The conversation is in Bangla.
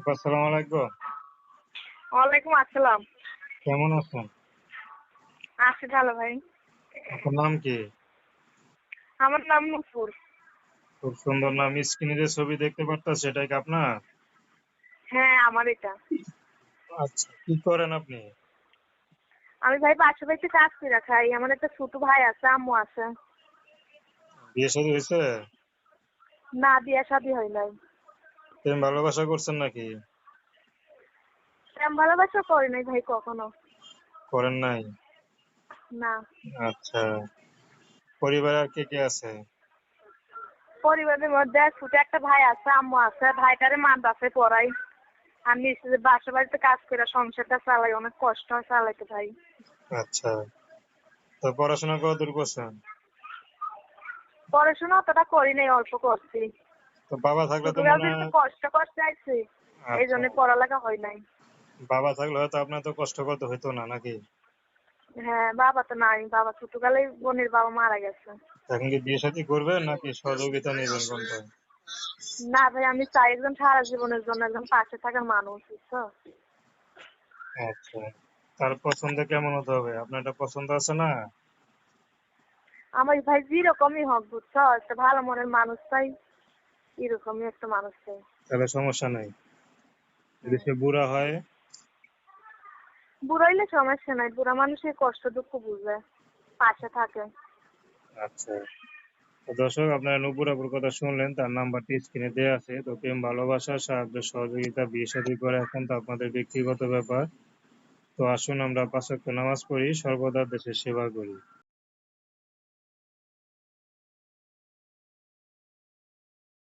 আসসালামু আলাইকুম। ওয়ালাইকুম আসসালাম। কেমন আছেন? আছি ভালো ভাই। আপনার নাম কি? আমার নাম নুপুর। খুব সুন্দর নাম। স্ক্রিনে যে ছবি দেখতে পারতাম সেটাই কি আপনার? হ্যাঁ আমার এটা। আচ্ছা কি করেন আপনি? আমি ভাই পাশে বাড়িতে কাজ করে খাই। আমার একটা ছোট ভাই আছে আম্মু আছে। বিয়ে শাদী হয়েছে? না বিয়া শাদি হয় নাই। প্রেম ভালোবাসা করছেন নাকি? প্রেম ভালোবাসা করি নাই ভাই কখনো। করেন নাই? না। আচ্ছা। পরিবারে আর কে কে আছে? পরিবারের মধ্যে ছোট একটা ভাই আছে আম্মু আছে ভাইটারে মাদ্রাসে পড়াই আমি বাসা বাড়িতে কাজ করে সংসারটা চালাই অনেক কষ্ট হয় চালাইতে ভাই। আচ্ছা। তো পড়াশোনা কত দূর করছেন? পড়াশোনা অতটা করি নাই অল্প করছি। তো বাবা থাকলে তো মনে হয়- কষ্ট করতে আইছি এই জন্য আচ্ছা, পড়ালেখা হয় নাই। বাবা থাকলে হয়তো আপনার তো কষ্ট করতে হইতো না নাকি? হ্যাঁ বাবা তো নাই। বাবা ছোটবেলায় বোনের বাবা মারা গেছে। এখন কি বিয়ে শাদী করবেন নাকি সহযোগিতা নেবেন কোনটা? না ভাই আমি চাই একজন সারা জীবনের জন্য একজন পাশে থাকার মানুষ বুঝছ? আচ্ছা। তার পছন্দ কেমন হতে হবে? আপনার একটা পছন্দ আছে না? আমার ভাই যেরকমই হোক বুঝছ? একটা ভালো মনের মানুষ চাই। এরকমই একটা মানুষ চাই। তাহলে সমস্যা নাই। যদি সে বুড়া হয়? বুড়াইলে সমস্যা নাই বুড়া মানুষের কষ্ট দুঃখ বুঝে পাশে থাকে। আচ্ছা। দর্শক আপনারা নুপুরাপুর কথা শুনলেন তার নাম্বারটি স্ক্রিনে দেওয়া আছে। তো প্রেম ভালোবাসা সাহায্য সহযোগিতা বিয়ে শাদী করে এখন তো আপনাদের ব্যক্তিগত ব্যাপার। তো আসুন আমরা পাঁচ নামাজ পড়ি সর্বদা দেশের সেবা করি।